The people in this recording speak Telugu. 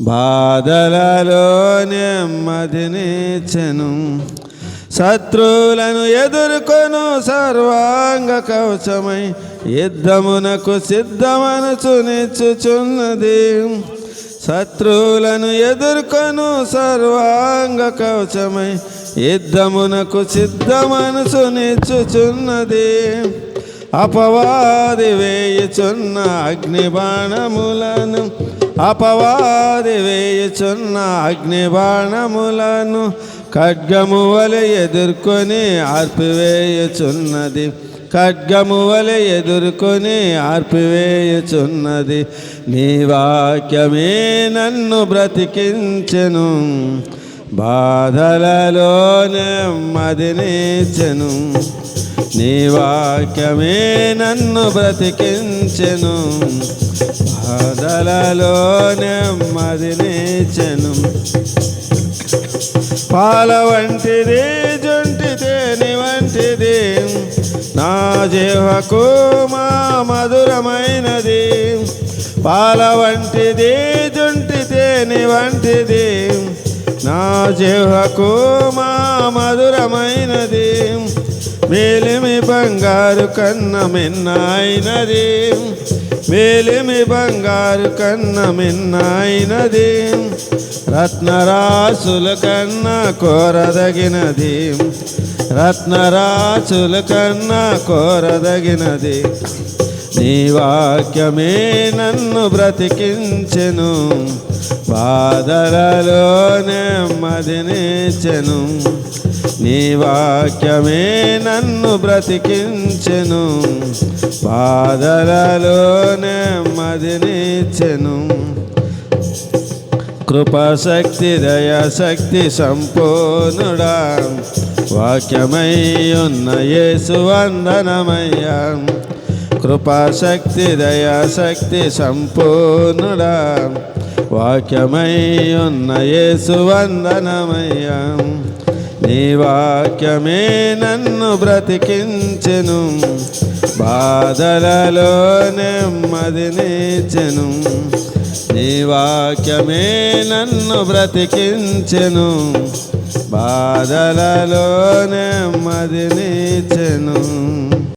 బాధలలో నెమ్మదినిచ్చెను శత్రువులను ఎదుర్కొను సర్వాంగ కవచమై. యుద్ధమునకు సిద్ధమనచు నిచ్చుచున్నది. శత్రువులను ఎదుర్కొను సర్వాంగ కవచమై. యుద్ధమునకు సిద్ధమనసు నిచ్చుచున్నది. అపవాది వేయుచున్న అగ్నిబాణములను అపవాది వేయుచున్న అగ్ని బాణములను ఖడ్గము వలె ఎదుర్కొని ఆర్పివేయుచున్నది. ఖడ్గము వలె ఎదుర్కొని ఆర్పివేయుచున్నది. నీ వాక్యమే నన్ను బ్రతికించెను బాధలలో నెమ్మదినిచ్చెను నీ వాక్యమే నన్ను బ్రతికించెను. బాధలలో నెమ్మదినిచ్చెను పాల వంటిది జుంటి తేని వంటిది నా జీవకు మా మధురమైనది. పాల వంటిది జుంటితే తేని వంటిది నా జీవకు మా మధురమైనది. మేలిమి బంగారు కన్న మిన్నైనది మేలిమి బంగారు కన్న మిన్నైనది రత్నరాసుల కన్నా కోరదగినది. రత్నరాసుల కన్నా కోరదగినది. నీ వాక్యమే నన్ను బ్రతికించెను. బాధలలో నెమ్మదినిచెను నీ వాక్యమే నన్ను బ్రతికించెను బాధలలో నెమ్మదినిచ్చెను కృపాశక్తి దయాశక్తి సంపూర్ణుడా వాక్యమై ఉన్న యేసు వందనమయ్యా. కృపాశక్తి దయాశక్తి సంపూర్ణుడా వాక్యమై ఉన్న యేసు వందనమయ్యా. నీ వాక్యమే నన్ను బ్రతికించెను. బాధలలో నెమ్మదినిచ్చెను నీ వాక్యమే నన్ను బ్రతికించెను. బాధలలో నెమ్మదినిచ్చెను